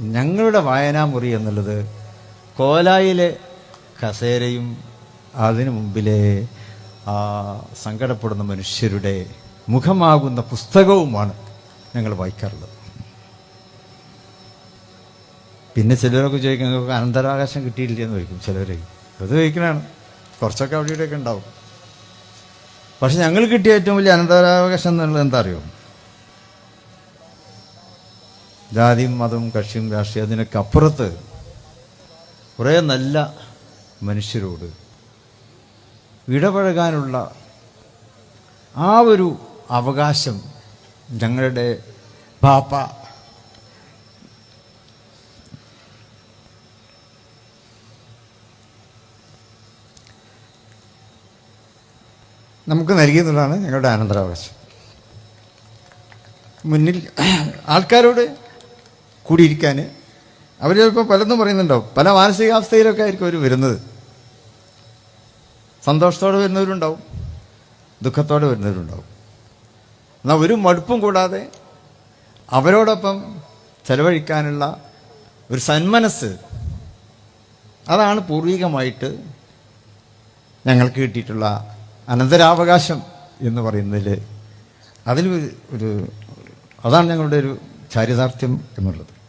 ഞങ്ങളുടെ വായനാമുറി എന്നുള്ളത് കോലായിലെ കസേരയും അതിനു മുമ്പിലെ ആ സങ്കടപ്പെടുന്ന മനുഷ്യരുടെ മുഖമാകുന്ന പുസ്തകവുമാണ് ഞങ്ങൾ വായിക്കാറുള്ളത്. പിന്നെ ചിലരൊക്കെ ചോദിക്കും നിങ്ങൾക്ക് അനന്തരാകാശം കിട്ടിയില്ലേ എന്ന് ചോദിക്കും ചിലർ അത് ചോദിക്കണാണ് കുറച്ചൊക്കെ അവിടെ ഇവിടെയൊക്കെ ഉണ്ടാവും. പക്ഷെ ഞങ്ങൾ കിട്ടിയ ഏറ്റവും വലിയ അനന്തരാവകാശം എന്നുള്ളത് എന്താ അറിയോ? ജാതിയും മതവും കക്ഷിയും രാഷ്ട്രീയം അതിനൊക്കെ കുറേ നല്ല മനുഷ്യരോട് ഇടപഴകാനുള്ള ആ ഒരു അവകാശം ഞങ്ങളുടെ പാപ്പ നമുക്ക് നൽകിയെന്നുള്ളതാണ് ഞങ്ങളുടെ ആനന്ദരാവകാശം മുന്നിൽ ആൾക്കാരോട് കൂടിയിരിക്കാൻ. അവർ ചിലപ്പോൾ പലതും പറയുന്നുണ്ടാവും പല മാനസികാവസ്ഥയിലൊക്കെ ആയിരിക്കും അവർ വരുന്നത്. സന്തോഷത്തോടെ വരുന്നവരുണ്ടാവും. ദുഃഖത്തോടെ വരുന്നവരുണ്ടാവും. എന്നാൽ ഒരു മടുപ്പും കൂടാതെ അവരോടൊപ്പം ചെലവഴിക്കാനുള്ള ഒരു സന്മനസ് അതാണ് പൂർവികമായിട്ട് ഞങ്ങൾക്ക് കിട്ടിയിട്ടുള്ള അനന്തരാവകാശം എന്ന് പറയുന്നതിൽ അതിൽ ഒരു- അതാണ് ഞങ്ങളുടെ ഒരു ചാരിതാർത്ഥ്യം എന്നുള്ളത്.